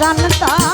জানতা